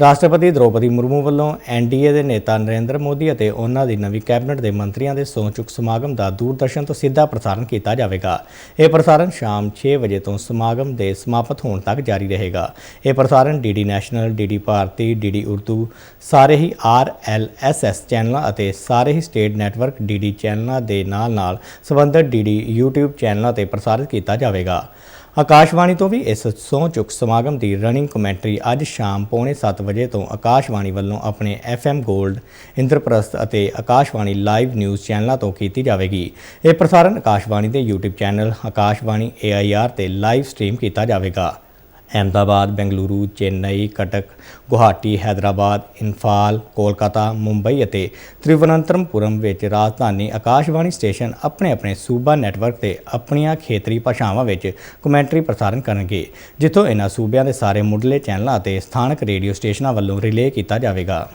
ਰਾਸ਼ਟਰਪਤੀ ਦ੍ਰੋਪਦੀ ਮੁਰਮੂ ਵੱਲੋਂ ਐਨਡੀਏ ਦੇ ਨੇਤਾ ਨਰਿੰਦਰ ਮੋਦੀ ਅਤੇ ਉਹਨਾਂ ਦੀ ਨਵੀਂ ਕੈਬਨਿਟ ਦੇ ਮੰਤਰੀਆਂ ਦੇ ਸਹੁੰ ਚੁੱਕ ਸਮਾਗਮ ਦਾ ਦੂਰਦਰਸ਼ਨ ਤੋਂ ਸਿੱਧਾ ਪ੍ਰਸਾਰਣ ਕੀਤਾ ਜਾਵੇਗਾ। ਇਹ ਪ੍ਰਸਾਰਣ ਸ਼ਾਮ 6 ਵਜੇ ਤੋਂ ਸਮਾਗਮ ਦੇ ਸਮਾਪਤ ਹੋਣ ਤੱਕ ਜਾਰੀ ਰਹੇਗਾ। ਇਹ ਪ੍ਰਸਾਰਣ DD National DD Bharati DD Urdu, ਸਾਰੇ ਹੀ ਆਰਐਲਐਸਐਸ ਚੈਨਲਾਂ ਅਤੇ ਸਾਰੇ ਹੀ ਸਟੇਟ ਨੈਟਵਰਕ ਡੀਡੀ ਚੈਨਲਾਂ ਦੇ ਨਾਲ-ਨਾਲ ਸੰਬੰਧਿਤ ਡੀਡੀ YouTube ਚੈਨਲਾਂ ਤੇ ਪ੍ਰਸਾਰਿਤ ਕੀਤਾ ਜਾਵੇਗਾ। ਆਕਾਸ਼ਵਾਣੀ ਤੋਂ ਵੀ ਇਸ ਸਹੁੰ ਚੁੱਕ ਸਮਾਗਮ ਦੀ ਰਨਿੰਗ ਕਮੈਂਟਰੀ ਅੱਜ ਸ਼ਾਮ ਪੌਣੇ 7 ਵਜੇ ਤੋਂ ਆਕਾਸ਼ਵਾਣੀ ਵੱਲੋਂ ਆਪਣੇ FM ਗੋਲਡ ਇੰਦਰਪ੍ਰਸਤ ਅਤੇ ਆਕਾਸ਼ਵਾਣੀ ਲਾਈਵ ਨਿਊਜ਼ ਚੈਨਲਾਂ ਤੋਂ ਕੀਤੀ ਜਾਵੇਗੀ। ਇਹ ਪ੍ਰਸਾਰਣ ਆਕਾਸ਼ਵਾਣੀ ਦੇ YouTube ਚੈਨਲ ਆਕਾਸ਼ਵਾਣੀ AIR ਤੇ ਲਾਈਵ ਸਟ੍ਰੀਮ ਕੀਤਾ ਜਾਵੇਗਾ। ਅਹਿਮਦਾਬਾਦ, ਬੈਂਗਲੁਰੂ, ਚੇਨਈ, ਕਟਕ, ਗੁਹਾਟੀ, ਹੈਦਰਾਬਾਦ, ਇੰਫਾਲ, ਕੋਲਕਾਤਾ, ਮੁੰਬਈ ਅਤੇ ਤ੍ਰਿਵਨੰਤਰਮਪੁਰਮ ਵਿੱਚ ਰਾਜਧਾਨੀ ਆਕਾਸ਼ਵਾਣੀ ਸਟੇਸ਼ਨ ਆਪਣੇ ਆਪਣੇ ਸੂਬਾ ਨੈਟਵਰਕ ਤੇ ਆਪਣੀਆਂ ਖੇਤਰੀ ਭਾਸ਼ਾਵਾਂ ਵਿੱਚ ਕਮੈਂਟਰੀ ਪ੍ਰਸਾਰਣ ਕਰਨਗੇ, ਜਿੱਥੋਂ ਇਹਨਾਂ ਸੂਬਿਆਂ ਦੇ ਸਾਰੇ ਮੁੱਢਲੇ ਚੈਨਲਾਂ ਅਤੇ ਸਥਾਨਕ ਰੇਡੀਓ ਸਟੇਸ਼ਨਾਂ ਵੱਲੋਂ ਰਿਲੇ ਕੀਤਾ ਜਾਵੇਗਾ।